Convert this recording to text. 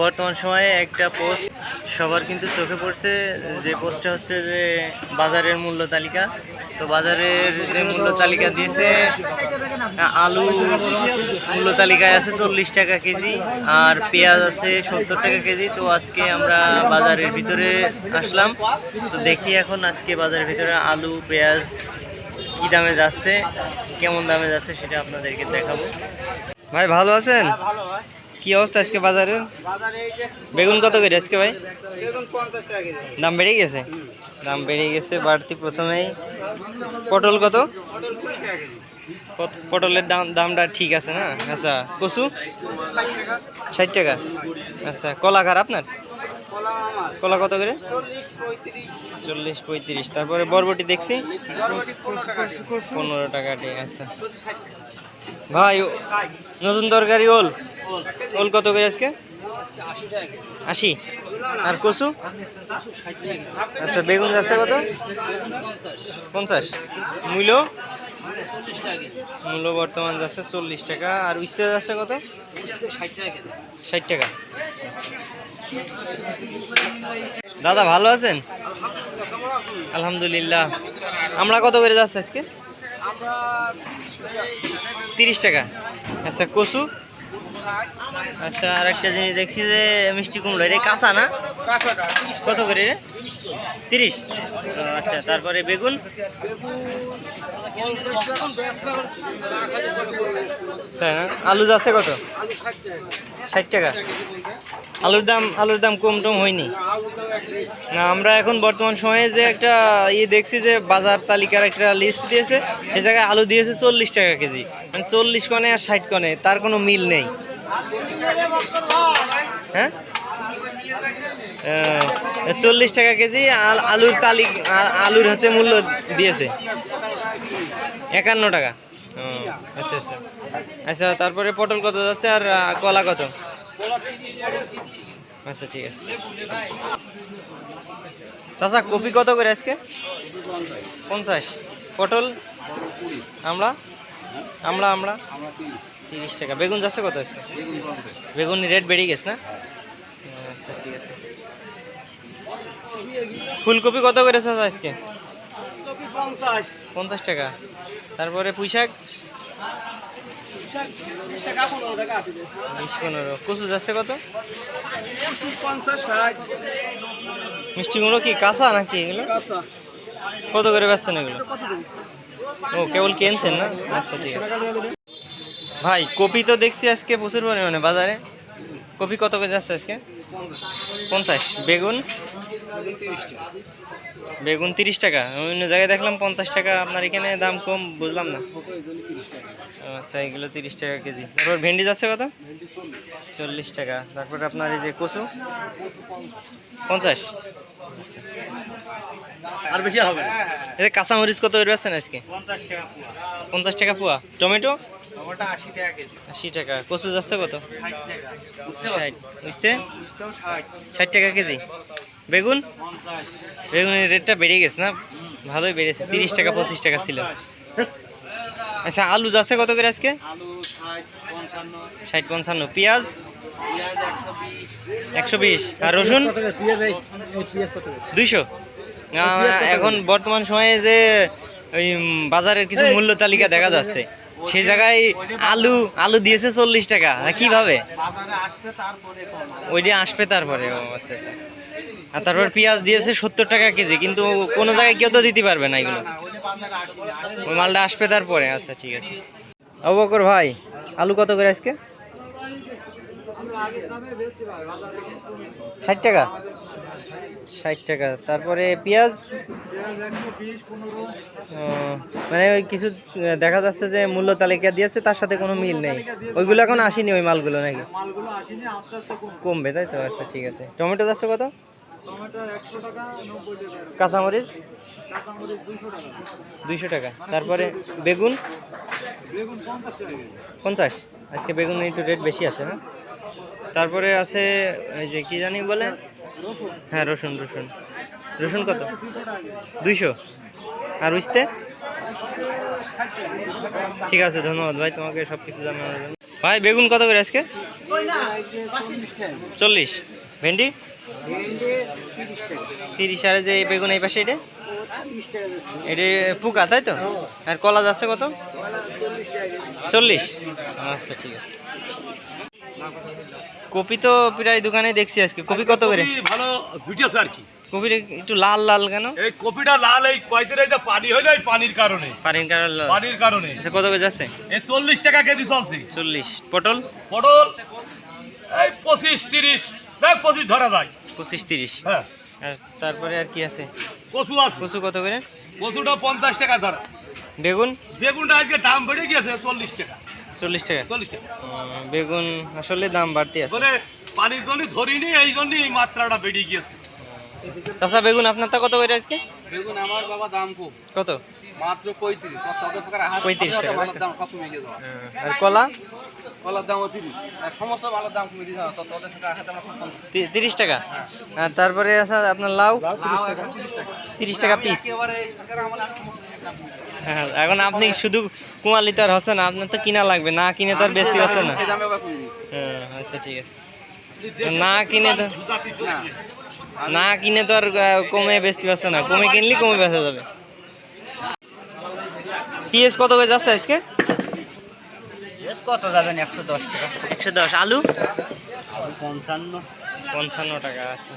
বর্তমান সময়ে একটা পোস্ট সবার কিন্তু চোখে পড়ছে যে পোস্টটা হচ্ছে যে বাজারের মূল্য তালিকা। তো বাজারের যে মূল্য তালিকা দিয়েছে আলু মূল্য তালিকায় আছে চল্লিশ টাকা কেজি আর পেঁয়াজ আছে সত্তর টাকা কেজি। তো আজকে আমরা বাজারের ভিতরে আসলাম। তো দেখি এখন আজকে বাজারের ভিতরে আলু পেঁয়াজ কি দামে যাচ্ছে কেমন দামে যাচ্ছে সেটা আপনাদেরকে দেখাবো। ভাই ভালো আছেন? ভালো ভাই। কি অবস্থা আজকে বাজারে? বেগুন কত করে আজকে ভাই? দাম বেড়ে গেছে? দাম বেড়ে গেছে, বাড়তি প্রথমেই। পটল কত? পটলের দাম, দামটা ঠিক আছে না? আচ্ছা কচু? ষাট টাকা। আচ্ছা কলা খার আপনার কলা কত করে? চল্লিশ পঁয়ত্রিশ। তারপরে বরবটি দেখছি? পনেরো টাকা কেজি পনেরো টাকা দিয়ে আচ্ছা। ভাই, নতুন তরকারি ওল। ওল কত করে আজকে? আশি। আর কচু? আচ্ছা বেগুন যাচ্ছে কত? পঞ্চাশ। মূল্য মূল্য বর্তমান যাচ্ছে চল্লিশ টাকা। আর উস্তে যাচ্ছে কত? ষাট টাকা। দাদা, ভালো আছেন? আলহামদুলিল্লাহ। আমরা কত করে যাচ্ছে আজকে? তিরিশ টাকা। আচ্ছা কচু? আচ্ছা আর একটা জিনিস দেখছি যে মিষ্টি কুমড়ো, এটা কাঁচা না? কত করে রে তিরিশ? আচ্ছা তারপরে বেগুন? আলু যাচ্ছে কত? ষাট টাকা। আলুর দাম আলুর দাম কম টম হয়নি। না, আমরা এখন বর্তমান সময়ে যে একটা ইয়ে দেখছি যে বাজার তালিকার একটা লিস্ট দিয়েছে, সে জায়গায় আলু দিয়েছে চল্লিশ টাকা কেজি। মানে চল্লিশ কনে আর ষাট কনে, তার কোনো মিল নেই। হ্যাঁ? চল্লিশ টাকা কেজি আল- আলুর তালিক, আ- আলুর হচ্ছে মূল্য দিয়েছে। একান্ন টাকা। আচ্ছা আচ্ছা। আচ্ছা তারপরে পটল কত যাচ্ছে আর কলা কত? আচ্ছা ঠিক আছে। চাচা, কপি কত করে আজকে? পঞ্চাশ। পটল? আমরা আমরা আমরা তিরিশ টাকা। বেগুন যাচ্ছে কত আজকে বেগুন রেট বেড়ে গেছে না? আচ্ছা ঠিক আছে। ফুলকপি কত করে চাচা আজকে? পঞ্চাশ। টাকা। তারপরে পুঁইশাক বিশ পনেরো আছে। কচু যাচ্ছে কত? কচু পঞ্চাশ ষাট। মিষ্টি কুমড়ো কি কাঁচা নাকি এগুলো? কত করে বেচছেন এগুলো? ও কেবল কিনছেন না? আচ্ছা ঠিক আছে। ভাই, কপি তো দেখছি আজকে প্রচুর পরিমাণে বাজারে। কপি কত করে যাচ্ছে আজকে? পঞ্চাশ। বেগুন? বেগুন তিরিশ টাকা। অন্য জায়গায় দেখলাম পঞ্চাশ টাকা আপনার এখানে দাম কম বুঝলাম না। আচ্ছা এগুলো তিরিশ টাকা কেজি। তারপর ভেন্ডি যাচ্ছে কত? চল্লিশ টাকা। তারপর আপনার এই যে কচু? পঞ্চাশ। আর বেশি হবে এই যে কাঁচামরিচ কত বের পাচ্ছেন আজকে? পঞ্চাশ টাকা পোয়া। পঞ্চাশ টাকা পোয়া। টমেটো? আশি টাকা কেজি। আশি টাকা। কচু যাচ্ছে কত? ষাট বুঝতে? ষাট। ষাট টাকা কেজি। বেগুন? বেগুনের রেটটা বেড়ে গেছে না? ভালোই বেড়েছে তিরিশ টাকা পঁচিশ টাকা ছিল। আচ্ছা আলু যাচ্ছে কত করে আজকে? ষাট পঞ্চান্ন। পেঁয়াজ? একশো বিশ। আর রসুন? দুইশো। এখন বর্তমান সময়ে যে ওই বাজারের কিছু মূল্য তালিকা দেখা যাচ্ছে সেই জায়গায় আলু আলু দিয়েছে চল্লিশ টাকা হ্যাঁ, কীভাবে? ওইটা আসবে তারপরে ও আচ্ছা আচ্ছা। আর তারপর পেঁয়াজ দিয়েছে সত্তর টাকা কেজি, কিন্তু কোনো জায়গায় কেউ তো দিতে পারবে না এগুলো। ওই মালটা আসবে তারপরে আচ্ছা ঠিক আছে। অবকর ভাই, আলু কত করে আজকে? ষাট টাকা? ষাট টাকা। তারপরে পেঁয়াজ? মানে ওই কিছু দেখা যাচ্ছে যে মূল্য তালিকা দিয়েছে, তার সাথে কোনো মিল নেই। ওইগুলো এখন আসেনি ওই মালগুলো নাকি? কমবে, তাই তো? আচ্ছা ঠিক আছে। টমেটো যাচ্ছে কত? কাঁচামরিচ? দুইশো টাকা। তারপরে বেগুন? পঞ্চাশ আজকে বেগুন একটু রেট বেশি আছে না? তারপরে আছে এই যে কি জানি বলে? হ্যাঁ রসুন রসুন। রসুন কত? দুইশো আর উঠতে ঠিক আছে ধন্যবাদ ভাই তোমাকে সব কিছু জানানোর জন্য। ভাই বেগুন কত করে আজকে? চল্লিশ। ভেন্ডি? তিরিশ আর যে বেগুন এই পাশে এটা? এটা পোকা তাই তো? আর কলা যাচ্ছে কত? চল্লিশ। আচ্ছা ঠিক আছে। কপি তো প্রায় দোকানে দেখছি আজকে। কপি কত করে? ভালো জুটেছে আর কি। কপিটা একটু লাল লাল কেন? এই কপিটা লাল এই কয়দিন এই যে পানি হইল এই পানির কারণে। পানির কারণ পানির কারণে। আচ্ছা কত করে যাচ্ছে? এই চল্লিশ টাকা কেজি চলছে। চল্লিশ। পটল? পটল এই পঁচিশ তিরিশ দেখ পঁচিশ ধরা যায়। পঁচিশ তিরিশ। হ্যাঁ। তারপরে আর কি আছে? কচু আছে। কচু কত করে? কচুটা পঞ্চাশ টাকা ধরা। বেগুন? বেগুনটা আজকে দাম বেড়ে গিয়েছে চল্লিশ টাকা। চল্লিশ টাকা? চল্লিশ টাকা। বেগুন আসলে দাম বাড়তি আছে। বলে পানির জন্য ধরিনি এই জন্যই মাত্রাটা বেড়ে গিয়েছে। তাছাড়া বেগুন আপনার তা কত করে আজকে? বেগুন আমার বাবা দাম খুব কত? মাত্র পঁয়ত্রিশ। 35 টাকা, আর কলা? কলার দাম তিরিশ সমস্ত ভালোর দাম কমে দিয়েছে তো তাদের প্রকার হাতে আমার খুব কম তি- তিরিশ টাকা? আর তারপরে আছে আপনার লাউ? তিরিশ টাকা। পিস। হ্যাঁ এখন আপনি শুধু কুমালি তো আর হচ্ছে না আপনার তো কিনা লাগবে না কিনে তো আর বেশি আছে না। হ্যাঁ আচ্ছা ঠিক আছে। না কিনে তো না না কিনে তো আর কমে বেচতে পারছে না। কমে কিনলে কমে বেচা যাবে। পিএস কত করে যাচ্ছে আজকে? কত যাবেন? একশো দশ টাকা। একশো দশ। আলু? পঞ্চান্ন। পঞ্চান্ন টাকা আছে।